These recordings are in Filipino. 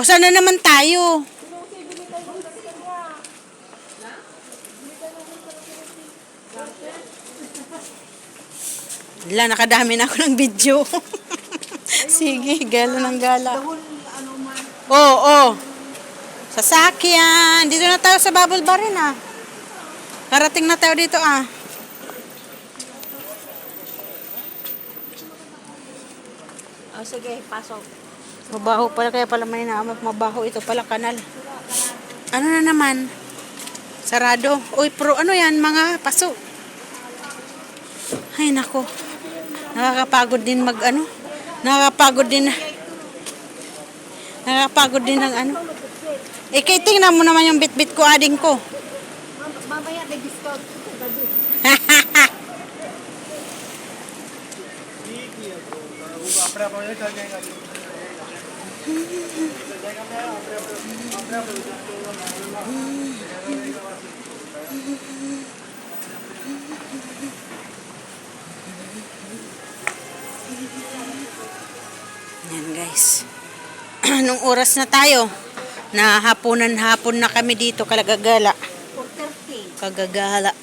O sana naman tayo? Wala, nakadami na ako ng video. Sige, gala ng gala. Oo, oh, oo. Sasakyan. Dito na tayo sa Bubble Bar rin ah. Karating na tayo dito ah. Oh, sige, pasok. Mabaho pala, kaya pala may naamot mabaho. Ito pala kanal. Ano na naman? Sarado. Uy, pro, ano yan? Mga paso. Ay, nako. Nakakapagod din mag, ano? Nakakapagod din na. Nakakapagod din ng ano. Eh, kay tingnan mo naman yung bit-bit ko, ading ko. Mamaya may discount. Yan guys. Anong oras na tayo? Nahapunan hapon na kami dito kalagagala. 4.30. Kagagala.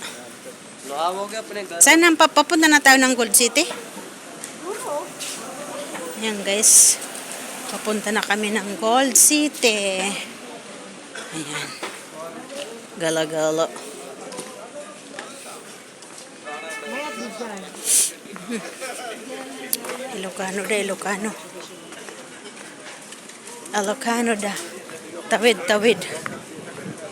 Nakawag ka pa na Saan ang papapunta na tayo ng Gold City? Yan guys. Papunta na kami ng Gold City. Ayan. Gala-gala. Ilocano da, Ilocano. Ilocano da. Tawid, tawid.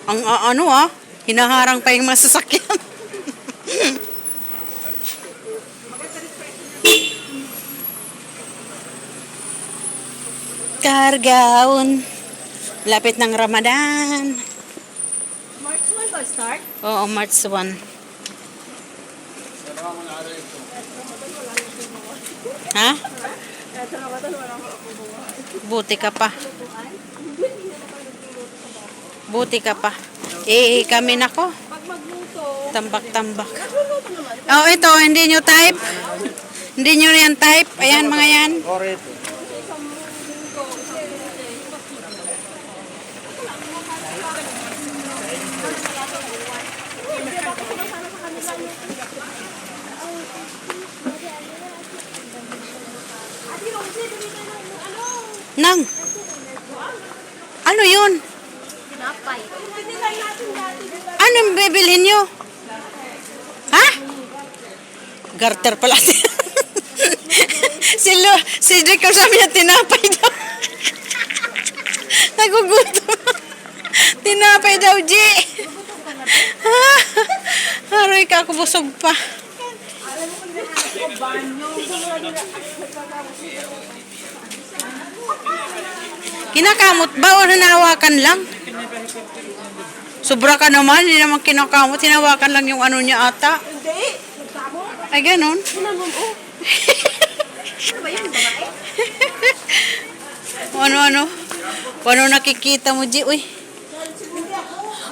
Ang a- ano ah, hinaharang pa yung masasakyan. Kargaon. Lapit ng Ramadan. March 1 ba start? Oo, March 1. Ha? Buti ka pa. Buti ka pa. Eh, kami. Pag magluto, Tambak-tambak. Oh, ito, hindi nyo type. Hindi nyo yan type. Ayan, mga yan. Nang. Ano yun? tinapay. Ano yung bibilhin nyo? Ha? Garter pala. si Lo, si Rico sabi niya tinapay daw. Nagugutom. tinapay daw, G. Aroy ka, ako busog pa. Kinakamot ba o hinahawakan lang? Sobra ka naman, hindi naman kinakamot. Hinawakan lang yung ano niya ata. Hindi. Ay, ganun. Sinanong, oh. Ano? Ano, ano? Nakikita mo, G? Uy.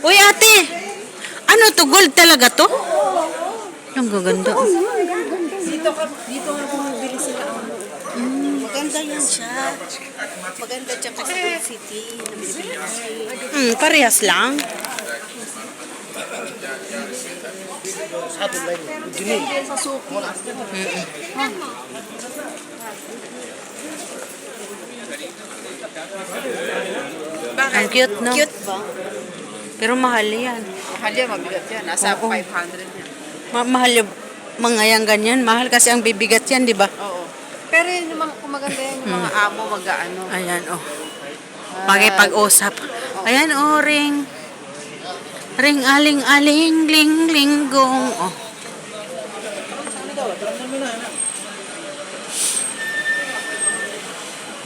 Uy, ate! Ano to? Gold talaga to? Ang gaganda. Dito ka, dito ang Maganda yan siya. Maganda dyan kasi city. Hmm, parehas lang. Sa. Ang cute, no? Cute ba? Pero mahal yan. Mahal yan, mabigat yan. Nasa Oo. 500 yan. Ma- mahal yung mga yan ganyan. Mahal kasi ang bibigat yan, di ba? Oo. Pero yun yung mga, maganda yan, yung mga amo mag-ano. Ayan, oh. Pakipag-usap. Ayan, oh, ring. Ring aling aling ling linggong. Oh.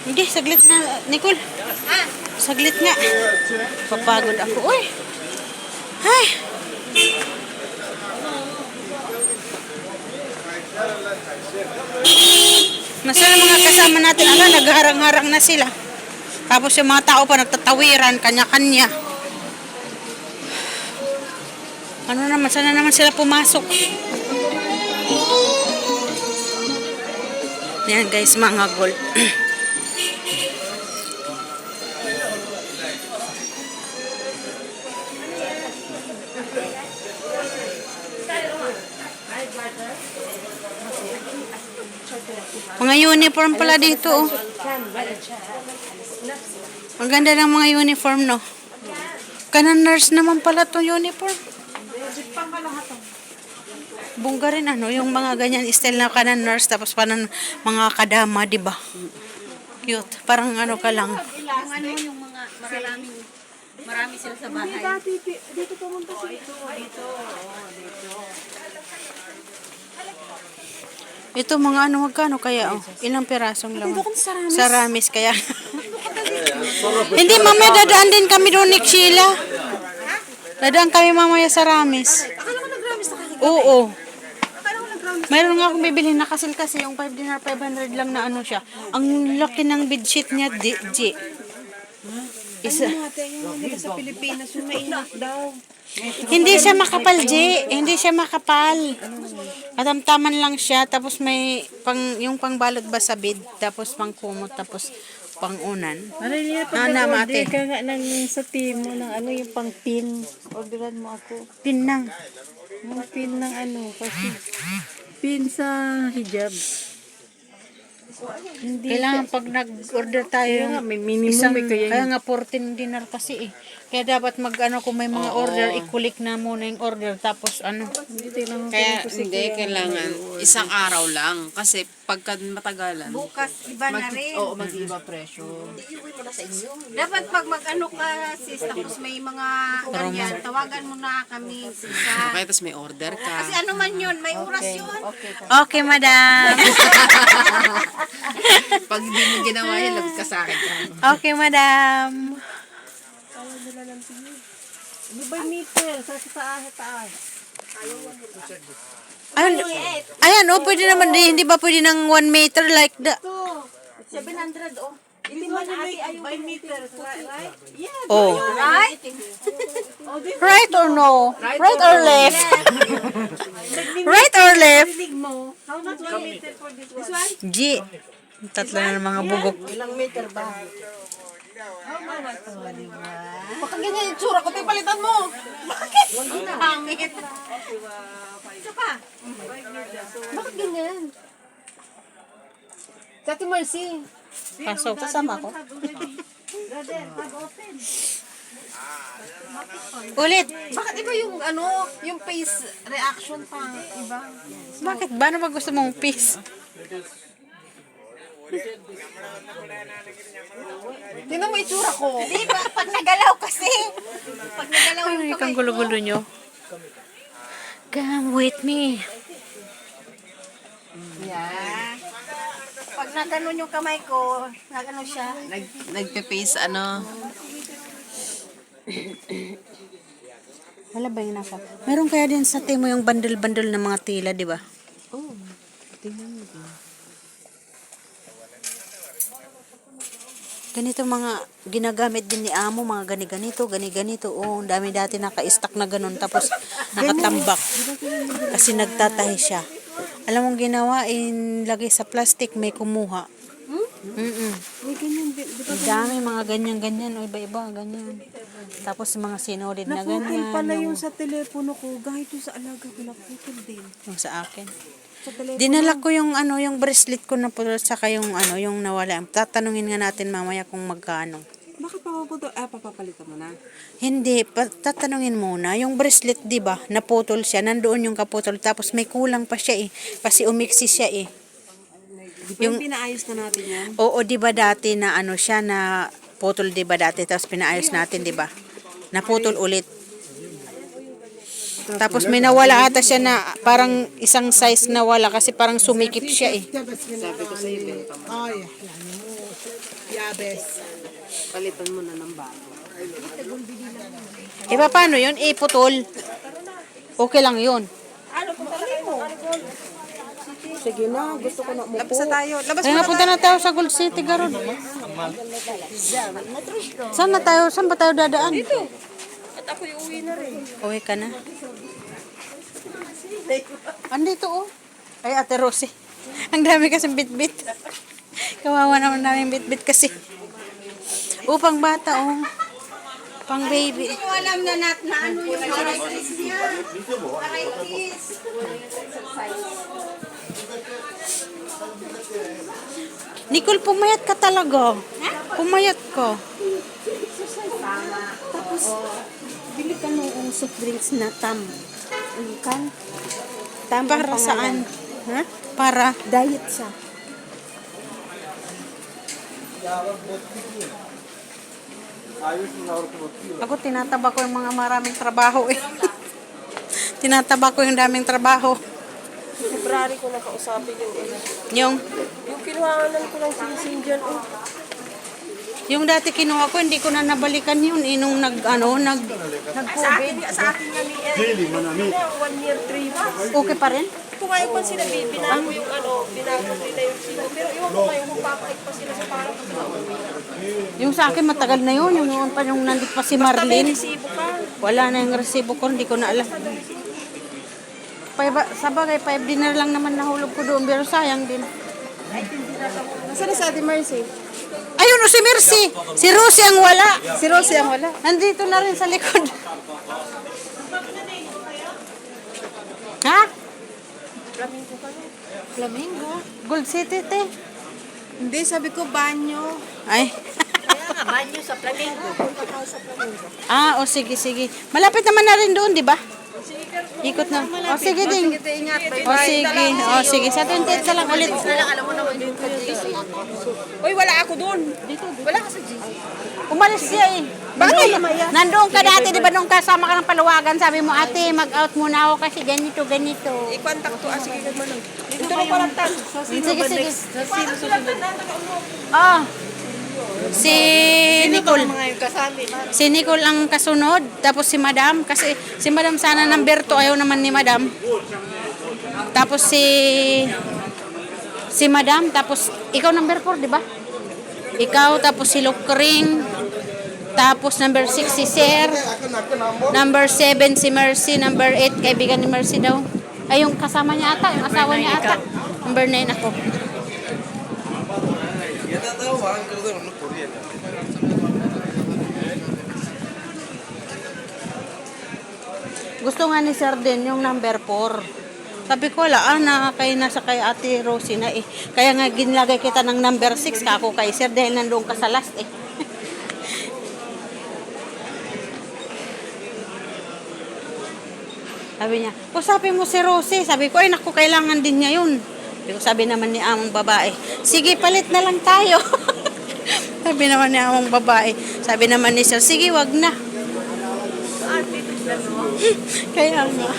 Hindi, saglit na, Nicole. Saglit nga. Papagod ako. Uy. Ay. Nasaan ang mga kasama natin? Ano, nagharang-harang na sila. Tapos yung mga tao pa nagtatawiran, kanya-kanya. Ano naman, sana naman sila pumasok. Yan guys, mga gold. Mga uniform pala dito, oh. Maganda ng mga uniform, no? Kanan nurse naman pala to uniform. Bungga rin, ano, yung mga ganyan style na kanan nurse, tapos panan mga kadama, di ba? Cute. Parang ano ka lang. Yung ano yung mga maraming marami sila sa bahay. Dito pumunta sila. Ito, dito. Ito mga ano, magkano kaya, oh? Ilang pirasong laman? sa Ramis. Sa Ramis, kaya. Hindi, mamaya dadaan din kami doon ni Sheila. Dadaan kami mamaya sa Ramis. Akala ko nag-ramis na kasi. Oo. Akala ko nag-ramis. Mayroon nga akong bibili na kasi kasi yung 5 dinar 500 lang na ano siya. Ang laki ng bedsheet niya, di, G. Isa. Ate, yung nila sa Pilipinas, yung mainit daw. Hindi siya makapal, G. Hindi siya makapal. Katamtaman lang siya. Tapos may pang, yung pangbalot ba sa bed. Tapos pang kumot. Tapos pangunan. Mariliya, Ah, na, mate. ka nga ng, sa team mo ng ano yung pang pin. Orderan mo ako. Pinang. Yung pin ng ano, kasi pin sa hijab. Hindi. Kailangan pag nag-order tayo yung nga, may minimum isang, eh, kaya kaya nga 14 dinar kasi eh. Kaya dapat mag ano kung may mga order, i-click na muna yung order tapos ano. Hindi kailangan Kaya hindi kailangan isang araw lang kasi pagka matagalan Bukas, iba na rin. oo mag-iba presyo. Dapat pag mag-ano ka, sis, tapos may mga ganyan, tawagan mo na kami. Sa, Okay, tapos may order ka. kasi ano man yun, may oras yun. Okay, madam. Pag hindi mo ginawa yun, lagot ka sa akin. Okay, madam. Di ba meter? Sa sa taas. Ayan, ayan, oh, pwede naman din. Hindi ba pwede ng 1 meter like that? 700 oh. Hindi man ate ayaw by meter, right? Yeah. Oh. Right? Right or no? Right or left? right or left? How much one meter for this one? This one? G. Tatlo na ng mga bugok. Ilang meter ba? Baka ganyan yung tsura ko, pipalitan mo. Bakit? Pangit. Isa pa. Bakit ganyan? Tati Marcy. Pasok. Kasama ko. Ulit. Bakit iba yung ano, yung face reaction pang iba? Bakit ba? Ano ba gusto mong peace? Tingnan mo itsura ko. Di ba? Pag nagalaw kasi. Pag nagalaw Ano yung yung kamay kang ko. gulo-gulo nyo? Come with me. Yeah. Pag naganon yung kamay ko, nagano siya. Nag, nagpe-face ano. Wala ba yung nasa? Meron kaya din sa timo yung bandel-bandel ng mga tila, di ba? Oh, tingnan mo din. Ganito mga ginagamit din ni Amo, mga gani-ganito, gani-ganito. Oh, dami dati naka-stack na ganun, tapos nakatambak. Kasi nagtatahi siya. Alam mong ginawa, inlagay sa plastic, may kumuha. Mm-mm. May ganyan, di, di ba? Ang dami mga ganyan-ganyan, o iba-iba, ganyan. Tapos mga sinulid na ganyan. pala yung, sa telepono ko. Kahit yung sa alaga ko, naputol din. yung sa akin. Dinala ko yung ano, yung bracelet ko na pulot saka yung ano, yung nawala. Tatanungin nga natin mamaya kung magkano. Bakit papaputol? Ah, papapalitan mo na. Hindi, pa, tatanungin muna. Yung bracelet, di ba, naputol siya. Nandoon yung kaputol. Tapos may kulang pa siya eh. Kasi umiksi siya eh. Di yung pinaayos na natin yan? Oo, di ba dati na ano siya na putol, di ba dati? Tapos pinaayos natin, di ba? Naputol ulit. Tapos may nawala ata siya na parang isang size na wala kasi parang sumikip siya eh. Sabi ko sa iyo, benta mo. Palitan mo na ng bago. E pa, paano yun? Eh, putol. Okay lang yun. Sige na, gusto ko na umupo. Labas na tayo. Labas Kaya nga punta na tayo sa Gold City, Garon. Saan na tayo? Saan ba tayo dadaan? Dito. At ako uwi na rin. Uwi ka na. Andito oh. Ay, Ate Rosie. Ang dami kasing bit-bit. Kawawa naman namin bit-bit kasi. Upang bata oh. Pang baby. Hindi ko alam na nat na ano yung arthritis niya. Arthritis. Nicole, pumayat ka talaga. Pumayat ka. Tapos, bili ka nung soft drinks na tam. Ano kan? Tam Para saan? Ha? Para. Diet siya. Ako tinataba ko yung mga maraming trabaho eh. tinataba ko yung daming trabaho. February ko nakausapin yung. Yung, Yung kinuhanan ko ng sinising dyan. Oh. Yung dati kinuha ko, hindi ko na nabalikan yun. Eh, nung nag, ano, nag, Sa akin, sa akin nga ni Ed. One year, three months. okay pa rin? Kung ngayon pa sila, bin- binago yung ano, binago nila yung sibo. Pero iwan ko ngayon kung papait pa sila sa parang Yung sa akin matagal na yun. Yung noon pa yung nandito pa si May Marlene. resibo ka. Wala na yung resibo ko, hindi ko na alam. Paiba, sa bagay, 5 dinner lang naman nahulog ko doon, pero sayang din. Nasaan na si Ate Mercy? Ayun o si Mercy! Si Rosie ang wala! Si Rosie ang wala. Nandito na rin sa likod. ha? Flamingo ka na. Flamingo? Gold City, te. Hindi, sabi ko banyo. Ay. Kaya nga, banyo sa Flamingo. Sa. Ah, o sige, sige. Malapit naman na rin doon, di ba? Ikot na. O sige din. Sige, ingat. O sige. O sige. Sa 28 na lang ulit. alam mo naman yung kadisi. Uy, wala ako doon. Wala ka sa GC. Umalis siya eh. Bakit? Nandoon, ka dati, di ba nung kasama ka ng paluwagan, sabi mo, ate, mag-out muna ako kasi ganito, ganito. I-contact to. Ah, sige, lang. Dito na parang tan. Sige, sige. Ah. Si Nicole. Si Nicole ang kasunod, tapos si Madam. Kasi si Madam sana number 2, ayaw naman ni Madam. Tapos si si Madam, tapos ikaw number 4, di ba? Ikaw, tapos si Lukring, tapos number 6 si Sir, number 7 si Mercy, number 8 kaibigan ni Mercy daw. Ay, yung kasama niya ata, yung asawa niya ata. Number 9 ako. எதாவது வாங்குறது ஒன்றும் புரியல Gusto nga ni Sir din yung number 4. Sabi ko, wala, ah, na kay nasa kay Ate Rosie na eh. Kaya nga ginlagay kita ng number 6 kako kay Sir dahil nandoon ka sa last eh. sabi niya, usapin mo si Rosie. Sabi ko, ay naku, kailangan din niya yun. Ko, sabi naman ni among babae, sige, palit na lang tayo. sabi naman ni among babae. Sabi naman ni Sir, sige, wag na. Kaya nga.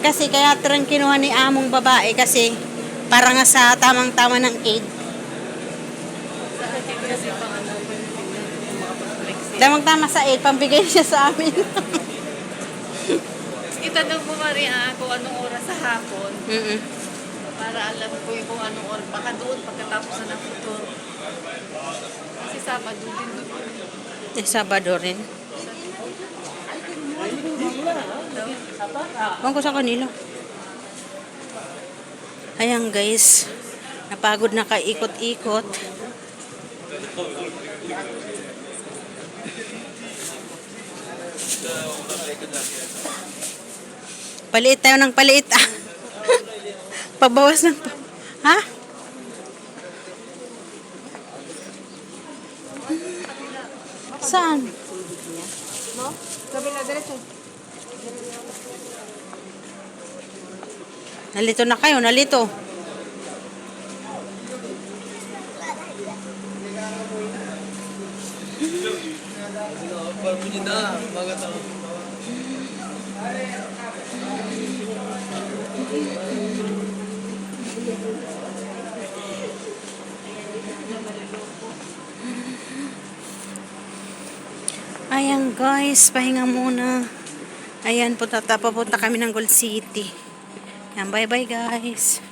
Kasi kaya rin kinuha ni among babae kasi para nga sa tamang-tama ng aid. Tamang-tama sa aid, pambigay siya sa amin. Itanong mo Maria kung anong oras sa hapon Mm-mm. para alam ko yung kung anong oras. Baka doon pagkatapos na ng futuro. Kasi Sabado din doon. Eh, Sabado rin. Ewan ko sa kanila. Ayan guys, napagod na kaikot-ikot. Paliit tayo ng paliit ah. Pabawas ng pa. Ha? Saan? Kabila, diretso. Nalito na kayo, nalito. Baru na, mga tao. Ayan guys, pahinga muna. Ayan, punta, papunta kami ng Gold City. Ayan, bye bye guys.